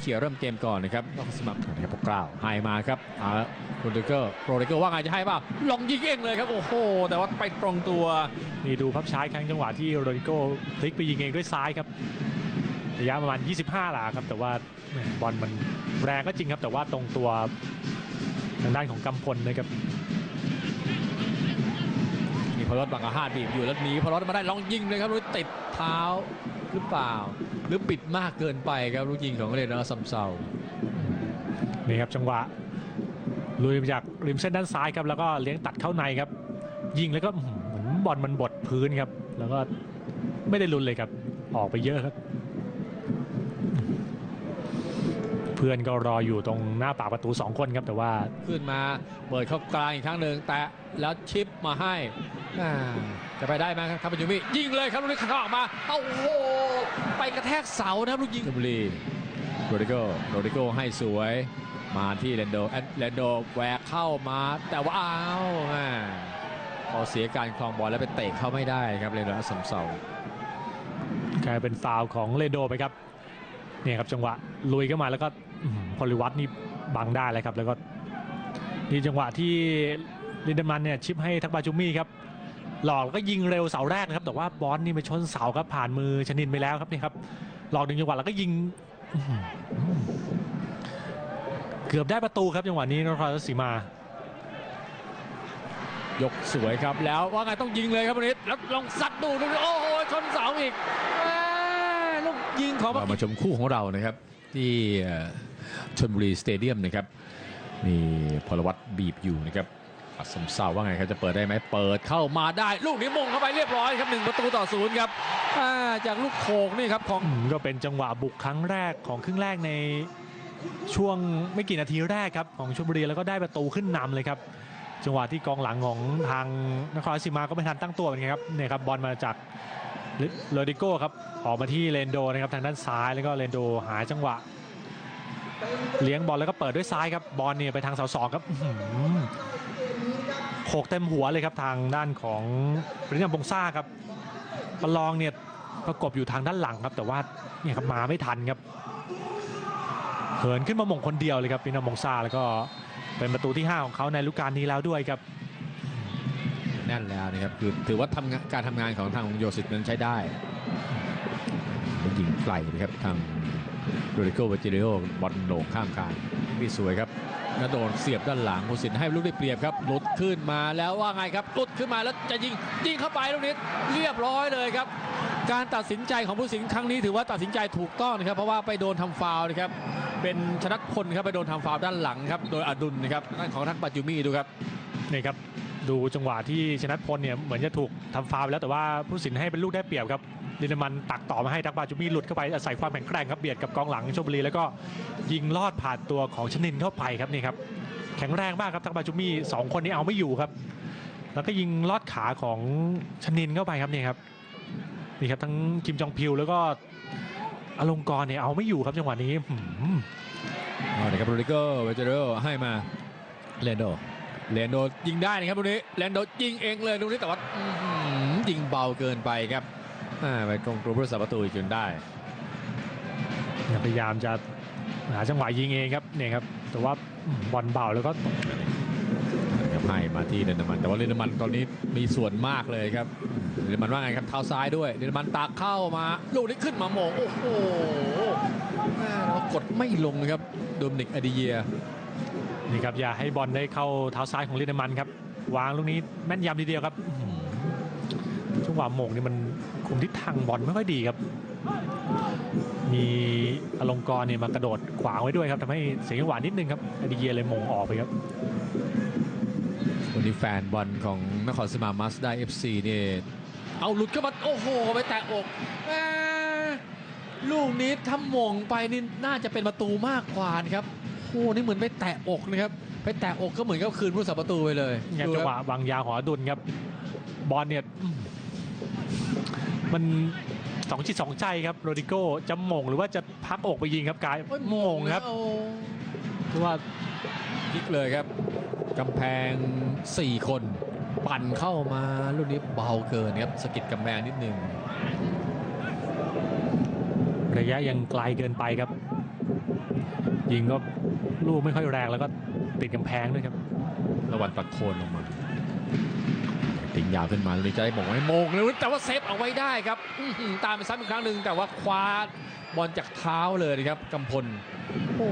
เขียวเริ่มเกมก่อนนะครับนอกสมัครนะครับพวกกล้าวให้มาครับเอาละโรดิเกอร์โรดิเกอร์ว่าไงจะให้เปล่าลองยิงเองเลยครับ โอ้โห แต่ว่าไปตรงตัว นี่ดูภาพช้าอีกครั้งจังหวะที่โรดิโก้พลิกไปยิงเองด้วยซ้ายครับ ระยะประมาณ 25 หลาครับ แต่ว่าแหม่บอลมันแรงก็จริงครับ แต่ว่าตรงตัวทางด้านของกำพลนะครับมีพลรถบังอาฮาดบีบอยู่แล้วหนีพลรถมาได้ลองยิงเลยครับรู้ติดเท้า หรือเปล่า หรือปิดมากเกินไปครับลูกยิงของเรนอซัมเซานี่ครับจังหวะลุยมาจากริมเส้นด้านซ้ายครับแล้วก็เลี้ยงตัดเข้าในครับ ยิงแล้วก็อื้อหือเหมือนบอลมันบดพื้นครับ แล้วก็ไม่ได้ลุนเลยครับ ออกไปเยอะครับ เพื่อนก็รออยู่ตรงหน้าปากประตูสองคนครับแต่ว่าขึ้นมาเปิดเข้ากลางอีกครั้งหนึ่งแต่แล้วชิปมาให้อ่าจะไปได้ไหมครับครับปัจจุบันยิงเลยครับลูกนี้ข้างออกมาโอ้โห ไปกระแทกเสานะครับลูกยิงชลบุรีโรดิโกโรดิโกให้สวยมาที่เลนโดแอนเลนโดแหวกเข้ามา แต่ว่าอ้าวแม่พอเสียการคลองบอลแล้วไปเตะเข้าไม่ได้ครับเรนโดอัสสัมเซากลายเป็นฟาวล์ของเลโดไปครับเนี่ยครับจังหวะลุยเข้ามาแล้วก็อื้อหือพลิวัตนี่บังได้เลยครับ แล้วก็นี่จังหวะที่ลินเดอร์มันเนี่ยชิปให้ทักบาจูมี่ครับ หลอกแล้วก็ยิงเร็วเสาแรกนะครับ แต่ว่าบอลนี่ไปชนเสาครับผ่านมือชนินไปแล้วครับนี่ครับ หลอกหนึ่งจังหวะแล้วก็ยิง เกือบได้ประตูครับจังหวะนี้นครราชสีมา ยกสวยครับแล้วว่าไงต้องยิงเลยครับวันนี้แล้วลองซัดดูดูโอ้โหชนเสาอีกแม่ลูกยิงของมาชมคู่ของเรานะครับ ที่ชนบุรีสเตเดียมนะครับมีพลวัตบีบอยู่นะครับ สสมศร้าว่าไงครับจะเปิดได้ไหมเปิดเข้ามาได้ ลูกนี้มงเข้าไปเรียบร้อยครับหนึ่งประตูต่อศูนย์ครับาจากลูกโขกนี่ครับของก็เป็นจังหวะบุกครั้งแรกของครึ่งแรกในช่วงไม่กี่นาทีแรกครับของชลบุรีแล้วก็ได้ประตูขึ้นนำเลยครับ จังหวะที่กองหลังของทางนครราชสีมาก็ไม่ทันตั้งตัวเหมือนกันครับเนี่ยครับบอลมาจากโรดิโก้ครับออกมาที่เลนโดนะครับทางด้านซ้ายแล้วก็เลนโดหาจังหวะ เลี้ยงบอลแล้วก็เปิดด้วยซ้ายครับบอลเนี่ยไปทางเสาสองครับ โขกเต็มหัวเลยครับทางด้านของปริญญาบงซ่าครับประลองเนี่ยประกบอยู่ทางด้านหลังครับ แต่ว่าเนี่ยครับมาไม่ทันครับเหินขึ้นมาหม่งคนเดียวเลยครับปินามงซาแล้วก็เป็นประตูที่ 5 ของเขาในฤดูกาลนี้แล้วด้วยครับแน่นแล้วนะครับคือถือว่าทำงานการทำงานของทางโยสิตนั้นใช้ได้ ยิงไกลนะครับทางโรดิโกเวจิเรโอบอลโด่งข้ามคานนี่สวยครับกระโดดเสียบด้านหลังผู้สินให้ลูกได้เปรียบครับหลุดขึ้นมาแล้วว่าไงครับหลุดขึ้นมาแล้วจะยิงยิงเข้าไปลูกนี้เรียบร้อยเลยครับ การตัดสินใจของผู้สินครั้งนี้ถือว่าตัดสินใจถูกต้องนะครับ เพราะว่าไปโดนทำฟาวล์นะครับ เป็นชนัดพลครับไปโดนทำฟาวล์ด้านหลังครับโดยอดุลนะครับด้านของทักปัจจุมีดูครับนี่ครับดูจังหวะที่ชนะพลเนี่ยเหมือนจะถูกทำฟาวล์ไปแล้วแต่ว่าผู้สินให้เป็นลูกได้เปรียบครับ ดินมันตักต่อมาให้ทักบาจูมี่หลุดเข้าไปอาศัยความแข็งแกร่งครับเบียดกับกองหลังชลบุรีแล้วก็ยิงลอดผ่านตัวของชนินเข้าไปครับนี่ครับแข็งแรงมากครับทักบาจูมี่สองคนนี้เอาไม่อยู่ครับ แล้วก็ยิงลอดขาของชนินเข้าไปครับนี่ครับนี่ครับทั้งคิมจองพิวแล้วก็อลงกรเนี่ยเอาไม่อยู่ครับจังหวะนี้เอาเลยครับโรดิโกเวเจโรให้มาเลนโดเลนโดยิงได้นะครับลูกนี้เลนโดยิงเองเลยลูกนี้แต่ว่ายิงเบาเกินไปครับ ไปกองกลุ่มผู้รักษาประตูอีกจนได้พยายามจะหาจังหวะยิงเองครับเนี่ยครับแต่ว่าบอลเบาแล้วก็ครับให้มาที่เรนเดอร์มัน แต่ว่าเรนเดอร์มันตอนนี้มีส่วนมากเลยครับเรนเดอร์มันว่าไงครับเท้าซ้ายด้วยเรนเดอร์มันตักเข้ามาลูกนี้ขึ้นมาโมงโอ้โหแม่แล้วกดไม่ลงนะครับโดมนิกอดิเยียนี่ครับอย่าให้บอลได้เข้าเท้าซ้ายของลินเดอร์มันครับวางลูกนี้แม่นยำทีเดียวครับอื้อหือ จังหวะโมงนี่มันคุมทิศทางบอลไม่ค่อยดีครับ มีอลงกรณ์เนี่ยมากระโดดขวางไว้ด้วยครับทำให้เสียจังหวะนิดนึงครับอดีเยียเลยโมงออกไปครับวันนี้แฟนบอลของนครสมามัสได้เอฟซีเนี่ยเอาหลุดเข้ามาโอ้โห ไปแตะอกแม่ลูกนี้ถ้าหมงไปนี่น่าจะเป็นประตูมากกว่านะครับโอ้โหนี่เหมือนไปแตะอกนะครับไปแตะอกก็เหมือนกับคืนผู้สับประตูไปเลยเนี่ยดูจังคหรับวะวางยาวของอดุลครับบอลเนี่ยอื มมันสองจิตสองใจครับโรดิโก้จะโมงหรือว่าจะพักอกไปยิงครับกายโมงครับโอ้เพราะว่าพลิกเลยครับกำแพง 4 คน ปั่นเข้ามาลูกนี้เบาเกินครับสะกิดกำแพงนิดนึงระยะยังไกลเกินไปครับ ยิงก็ลูกไม่ค่อยแรงแล้วก็ติดกำแพงด้วยครับ ระวันประโคนลงมา ติงยาวขึ้นมาเลยจะได้บอกว่าให้โมงเลยแต่ว่าเซฟเอาไว้ได้ครับอื้อหือตามไปซ้ำอีกครั้งหนึ่งแต่ว่าคว้าบอลจากเท้าเลยนะครับกำพลโอ้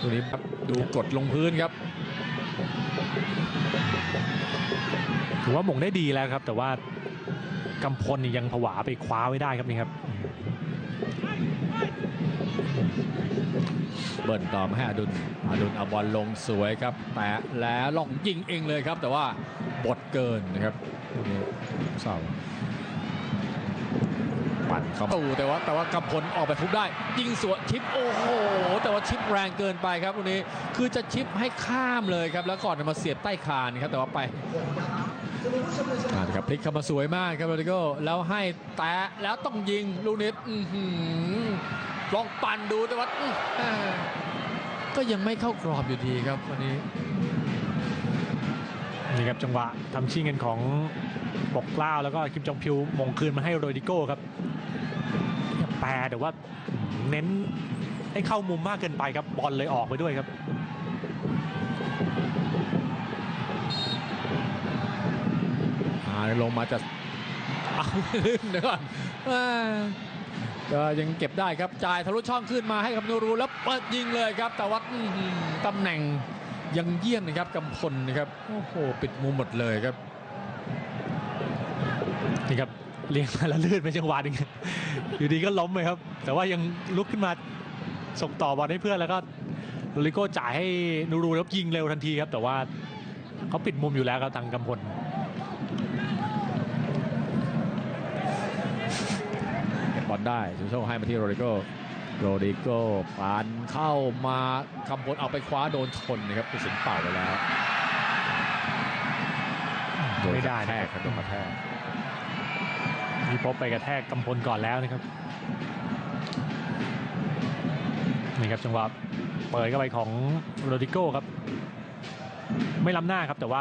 ตัวนี้ครับดูกดลงพื้นครับถือว่าหม่งได้ดีแล้วครับ แต่ว่ากำพลนี่ยังผวาไปคว้าไว้ได้ครับนี่ครับ เบิ้ลต่อมาให้อดุลอดุลเอาบอลลงสวยครับ แตะแล้วล่องยิงเองเลยครับ แต่ว่า บดเกินนะครับตรงนี้เศร้าปั่นเข้าตู้แต่ว่าแต่ว่ากำพลออกไปทุบได้ยิงสวนชิปโอ้โห แต่ว่าชิปแรงเกินไปครับตรงนี้คือจะชิปให้ข้ามเลยครับ แล้วก่อนจะมาเสียบใต้คานครับแต่ว่าไปอ่าครับพลิกเข้ามาสวยมากครับโรดิโกแล้วให้แตะแล้วต้องยิงลูกนี้อื้อหือลองปั่นดูแต่ว่าอื้ออ่าก็ยังไม่เข้ากรอบอยู่ดีครับวันนี้ นี่ครับจังหวะทำชิงกันของปกกล้าวแล้วก็คิมจองพิวมงคืนมาให้โรดิโก้ครับแปรแต่ว่าเน้นให้เข้ามุมมากเกินไปครับบอลเลยออกไปด้วยครับลงมาจะเอาลื่นเดี๋ยวก่อนก็ยังเก็บได้ครับจ่ายทะลุช่องขึ้นมาให้กับนูรูแล้วเปิดยิงเลยครับ แต่ว่าตำแหน่ง ยังเยี่ยมนะครับกำพลนะครับโอ้โหปิดมุมหมดเลยครับนี่ครับเลี้ยงมาแล้วลื่นไปจังหวะหนึงอยู่ดีก็ล้มไปครับ แต่ว่ายังลุกขึ้นมาส่งต่อบอลให้เพื่อนแล้วก็โรดิโก้จ่ายให้นูรูแล้วยิงเร็วทันทีครับ แต่ว่าเขาปิดมุมอยู่แล้วครับทางกำพลบอลได้ชูโชให้มาที่โรดิโก้ โรดิโกปานเข้ามากำพลเอาไปคว้าโดนชนนะครับผู้สินเป่าไปแล้วไม่ได้แทนะกครับโดนกระแทกมีพบไปกระแทกกำพลก่อนแล้วนะครับนี่ครับจังหวะเปิดเข้าไปของโรดิโก้ครับ ไม่ล้ำหน้าครับแต่ว่า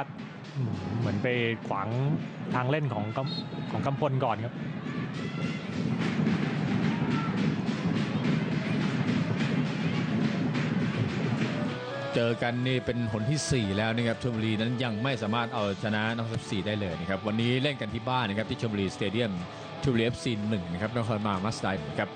อืมเหมือนไปขวางทางเล่นของกำของกำพลก่อนครับ เจอกันนี่เป็นหนที่ 4 แล้วนะครับชลบุรีนั้นยังไม่สามารถเอาชนะนครสีได้เลยนะครับวันนี้เล่นกันที่บ้านนะครับที่ชลบุรีสเตเดียมชลบุรีเอฟซีหนึ่งนะครับนครมามัสไดครับ